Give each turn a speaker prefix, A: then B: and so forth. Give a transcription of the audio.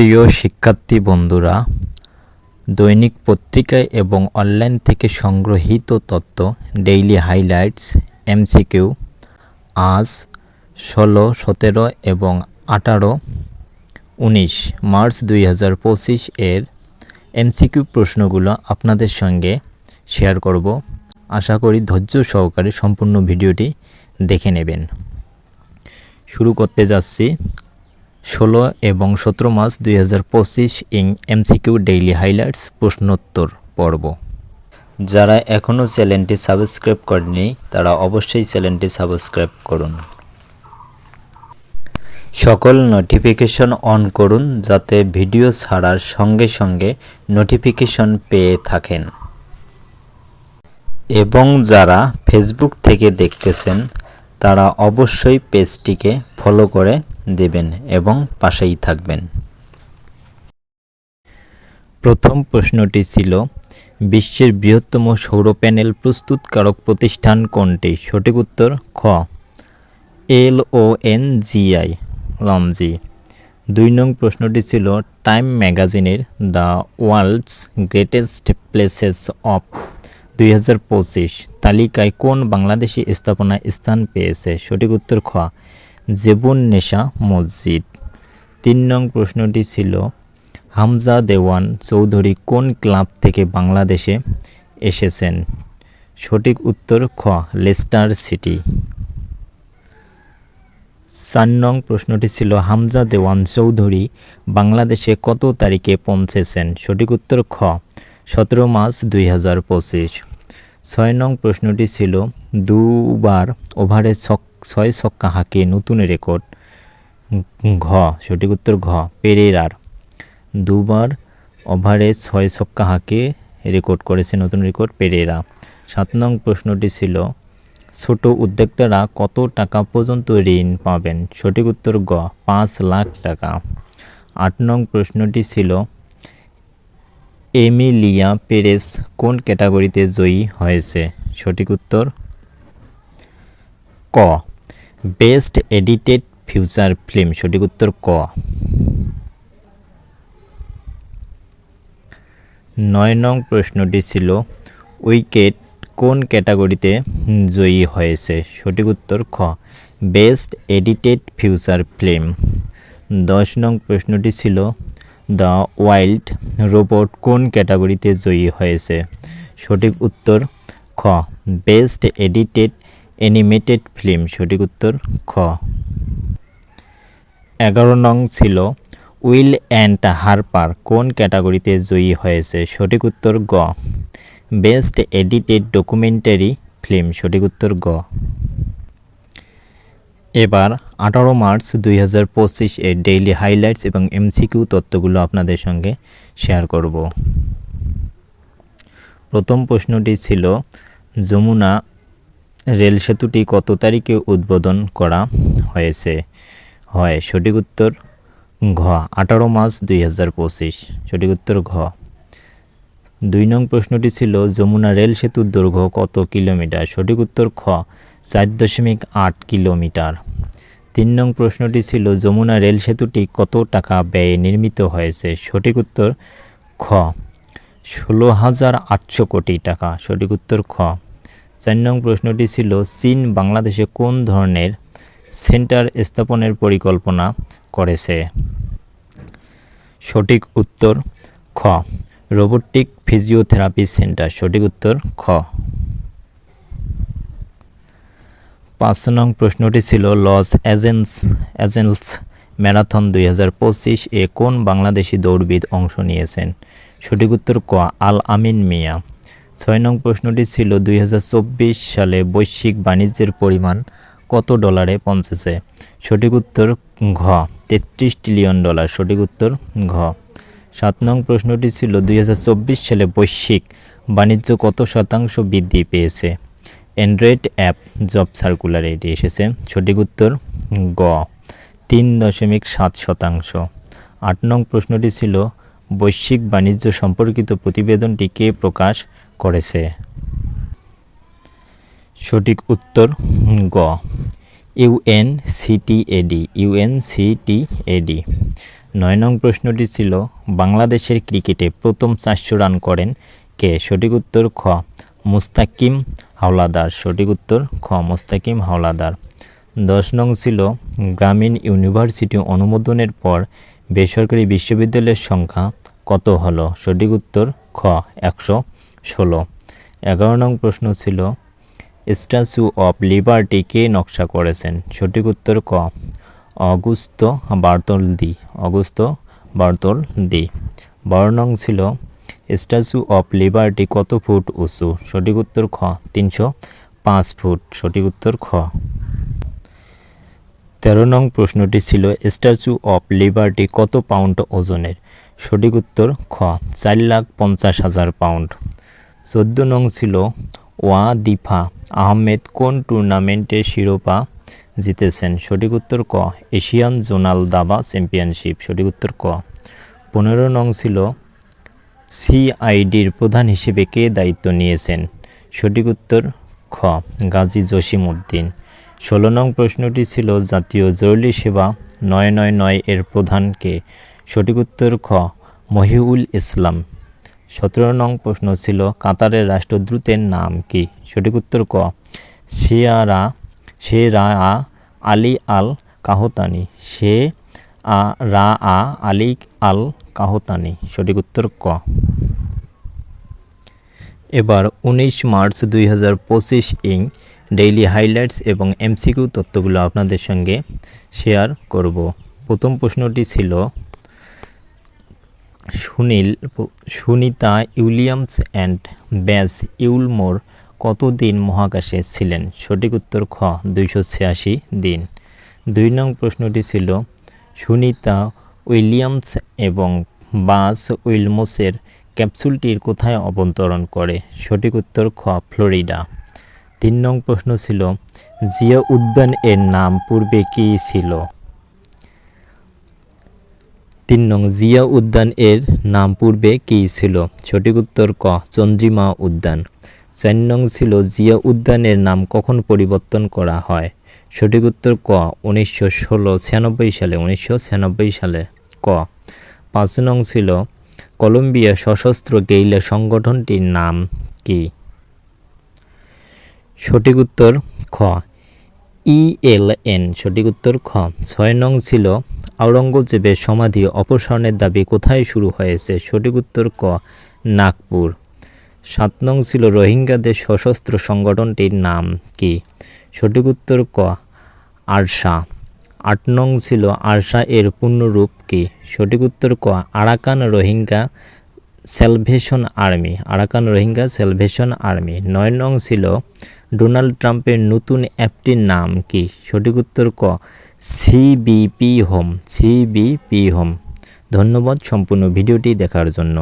A: প্রিয় শিক্ষার্থী বন্ধুরা, দৈনিক পত্রিকায় এবং অনলাইন থেকে সংগ্রহীত তথ্য, ডেইলি হাইলাইটস, এমসিকিউ, আজ ষোলো, সতেরো এবং আঠারো, উনিশ মার্চ দুই হাজার পঁচিশ এর এমসিকিউ প্রশ্নগুলো আপনাদের সঙ্গে শেয়ার করব। আশা করি ধৈর্য সহকারে সম্পূর্ণ ভিডিওটি দেখে নেবেন। শুরু করতে যাচ্ছি। ষোলো এবং সতেরো মার্চ দুই হাজার পঁচিশ ইং এমসিকিউ ডেইলি হাইলাইটস প্রশ্নোত্তর পর্ব। যারা এখনও চ্যানেলটি সাবস্ক্রাইব করেনি তারা অবশ্যই চ্যানেলটি সাবস্ক্রাইব করুন। সকল নোটিফিকেশন অন করুন যাতে ভিডিও ছাড়ার সঙ্গে সঙ্গে নোটিফিকেশন পেয়ে থাকেন। এবং যারা ফেসবুক থেকে দেখতেছেন, তারা অবশ্যই পেজটিকে ফলো করে দেবেন এবং পাশেই থাকবেন। প্রথম প্রশ্নটি ছিল, বিশ্বের বৃহত্তম সৌর প্যানেল প্রস্তুতকারক প্রতিষ্ঠান কোনটি? সঠিক উত্তর, খ। এল ও এন জিআই লমজি দুই নং প্রশ্নটি ছিল, টাইম ম্যাগাজিনের the world's greatest places of দুই হাজার পঁচিশ, তালিকায় কোন বাংলাদেশি স্থাপনা স্থান পেয়েছে? সঠিক উত্তর, খ। জেবুন নেশা মসজিদ। তিন নং প্রশ্নটি ছিল, হামজা দেওয়ান চৌধুরী কোন ক্লাব থেকে বাংলাদেশে এসেছেন? সঠিক উত্তর, খ, লেস্টার সিটি। চার নং প্রশ্নটি ছিল, হামজা দেওয়ান চৌধুরী বাংলাদেশে কত তারিখে পৌঁছেছেন? সঠিক উত্তর, খ, সতেরো মার্চ দুই হাজার পঁচিশ। ছয় নং প্রশ্নটি ছিল, দুবার ওভারে ছক ছয় ছক্কা হাঁকিয়ে নতুন রেকর্ড, ঘ, সঠিক উত্তর ঘ, পেরেরার। দুবার ওভারে ছয় ছক্কা হাঁকিয়ে রেকর্ড করেছে নতুন রেকর্ড পেরেরা। সাত নং প্রশ্নটি ছিল, ছোট উদ্যোক্তারা কত টাকা পর্যন্ত ঋণ পাবেন? সঠিক উত্তর গ পাঁচ লাখ টাকা। আট নং প্রশ্নটি ছিল, এমিলিয়া পেরেস কোন ক্যাটাগরিতে জয়ী হয়েছে? সঠিক উত্তর, ক। বেস্ট এডিটেড ফিউচার ফিল্ম সঠিক উত্তর ক। নয় নং প্রশ্নটি ছিল, উইকেট কোন ক্যাটাগরিতে জয়ী হয়েছে? সঠিক উত্তর খ। বেস্ট এডিটেড ফিউচার ফিল্ম দশ নং প্রশ্নটি ছিল দ্য ওয়াইল্ড রোবট কোন ক্যাটাগরিতে জয়ী হয়েছে? সঠিক উত্তর খ। বেস্ট এডিটেড অ্যানিমেটেড ফিল্ম সঠিক উত্তর খ। এগারো নং ছিল উইল অ্যান্ড হারপার কোন ক্যাটাগরিতে জয়ী হয়েছে? সঠিক উত্তর গ। বেস্ট এডিটেড ডকুমেন্টারি ফিল্ম সঠিক উত্তর গ। এবার আঠারো মার্চ দুই হাজার পঁচিশ এর ডেইলি হাইলাইটস এবং এমসিকিউ তথ্যগুলো আপনাদের সঙ্গে শেয়ার করব। প্রথম প্রশ্নটি ছিল, যমুনা রেল সেতুটি কত তারিখে উদ্বোধন করা হয়েছে? হয় সঠিক উত্তর ঘ, আঠারো মার্চ দুই হাজার পঁচিশ। সঠিক উত্তর ঘ। দুই নং প্রশ্নটি ছিল, যমুনা রেল সেতুর দৈর্ঘ্য কত কিলোমিটার? সঠিক উত্তর খ, চার দশমিক আট কিলোমিটার। তিন নং প্রশ্নটি ছিল, যমুনা রেল সেতুটি কত টাকা ব্যয়ে নির্মিত হয়েছে? সঠিক উত্তর খ, ষোলো হাজার আটশো কোটি টাকা। সঠিক উত্তর খ। চার নং প্রশ্নটি ছিল, চীন বাংলাদেশে কোন ধরনের সেন্টার স্থাপনের পরিকল্পনা করেছে? সঠিক উত্তর, খ। রোবোটিক ফিজিওথেরাপি সেন্টার, সঠিক উত্তর, খ। পাঁচ নং প্রশ্নটি ছিল, লস এজেন্স এজেন্স ম্যারাথন দুই হাজার পঁচিশ এ কোন বাংলাদেশি দৌড়বিদ অংশ নিয়েছেন? সঠিক উত্তর, ক। আল আমিন মিয়া। ছয় নং প্রশ্নটি ছিল দুই হাজার চব্বিশ সালে বৈশ্বিক বাণিজ্যের পরিমাণ কত ডলারে পৌঁছেছে? সঠিক উত্তর ঘ, তেত্রিশ ট্রিলিয়ন ডলার সঠিক উত্তর ঘ। সাত নং প্রশ্নটি ছিল দুই হাজার চব্বিশ সালে বৈশ্বিক বাণিজ্য কত শতাংশ বৃদ্ধি পেয়েছে? অ্যান্ড্রয়েড অ্যাপ জব সার্কুলার এটি এসেছে। সঠিক উত্তর গ, তিন দশমিক সাত শতাংশ। আট নং প্রশ্নটি ছিল বৈশ্বিক বাণিজ্য সম্পর্কিত প্রতিবেদনটি কে প্রকাশ করেছে? সঠিক উত্তর গ। ইউএনসিটিএডি ইউএনসিটিএডি নয় নং প্রশ্নটি ছিল, বাংলাদেশের ক্রিকেটে প্রথম চারশো রান করেন কে? সঠিক উত্তর খ, মুস্তাকিম হাওলাদার। সঠিক উত্তর খ, মুস্তাকিম হাওলাদার। দশ নং ছিল, গ্রামীণ ইউনিভার্সিটি অনুমোদনের পর বেসরকারি বিশ্ববিদ্যালয়ের সংখ্যা কত হলো? সঠিক উত্তর, খ, একশো ষোলো। এগারো নং প্রশ্ন ছিল স্ট্যাচু অফ লিবার্টি কে নকশা করেছেন? সঠিক উত্তর, ক, অগুস্ত বার্তল দি অগুস্ত বার্তলদি। বারো নং ছিল স্ট্যাচু অফ লিবার্টি কত ফুট উঁচু? সঠিক উত্তর, খ, তিনশো পাঁচ ফুট। সঠিক উত্তর, খ তেরো নং প্রশ্নটি ছিল স্ট্যাচু অফ লিবার্টি কত পাউন্ড ওজনের? সঠিক উত্তর, খ, চার লাখ পঞ্চাশ হাজার পাউন্ড চোদ্দ নং ছিল ওয়াদিফা আহমেদ কোন টুর্নামেন্টের শিরোপা জিতেছেন? সঠিক উত্তর, ক, এশিয়ান জোনাল দাবা চ্যাম্পিয়নশিপ সঠিক উত্তর, ক। পনেরো নং ছিল, সিআইডির প্রধান হিসেবে কে দায়িত্ব নিয়েছেন? সঠিক উত্তর, খ, গাজী জসিম উদ্দিন ষোলো নং প্রশ্নটি ছিল জাতীয় জরুরি সেবা নয় নয় নয় এর প্রধানকে। সঠিক উত্তর খ, মহিউল ইসলাম। সতেরো নং প্রশ্ন ছিল কাতারের রাষ্ট্রদূতের নাম কি? সঠিক উত্তর ক, শেয়ারা সে রা আলী আল কাহতানি। সে আ রা আ আলী আল কাহতানি। সঠিক উত্তর ক। এবার উনিশ মার্চ দুই হাজার পঁচিশ ইং ডেইলি হাইলাইটস এবং এমসিকিউ তথ্যগুলো আপনাদের সঙ্গে শেয়ার করব। প্রথম প্রশ্নটি ছিল, সুনীল, সুনিতা উইলিয়ামস অ্যান্ড ব্যাস ইউলমোর কতদিন মহাকাশে ছিলেন? সঠিক উত্তর খ, দুইশো ছিয়াশি দিন। দুই নং প্রশ্নটি ছিল, সুনিতা উইলিয়ামস এবং বাস উইলমোসের ক্যাপসুলটির কোথায় অবতরণ করে? সঠিক উত্তর খ, ফ্লোরিডা। তিন নং প্রশ্ন ছিল জিয়া উদ্যান এর নাম পূর্বে কী ছিল? তিন নং জিয়া উদ্যান এর নাম পূর্বে কী ছিল? সঠিক উত্তর ক, চন্দ্রিমা উদ্যান। চার নং ছিল জিয়া উদ্যানের নাম কখন পরিবর্তন করা হয়? সঠিক উত্তর ক, উনিশশো ষোলো ছিয়ানব্বই সালে। উনিশশো ছিয়ানব্বই সালে। ক, পাঁচ নং ছিল, কলম্বিয়া সশস্ত্র গেইলা সংগঠনটির নাম কি? সঠিক উত্তর খ। ইএলএন সঠিক উত্তর খ। ছয় নং ছিল, আওরঙ্গজেবের সমাধি অপসারণের দাবি কোথায় শুরু হয়েছে? সঠিক উত্তর ক, নাগপুর। সাত নং ছিল, রোহিঙ্গাদের সশস্ত্র সংগঠনটির নাম কি? সঠিক উত্তর ক আরশা আট নং ছিল আরশা এর পূর্ণরূপ কি? সঠিক উত্তর ক, Arakan Rohingya Salvation Army. Arakan Rohingya Salvation Army. নয় নং ছিল ডোনাল্ড ট্রাম্পের নতুন অ্যাপটির নাম কি? সঠিক উত্তর ক সিবিপি হোম সিবিপি হোম। ধন্যবাদ সম্পূর্ণ ভিডিওটি দেখার জন্য।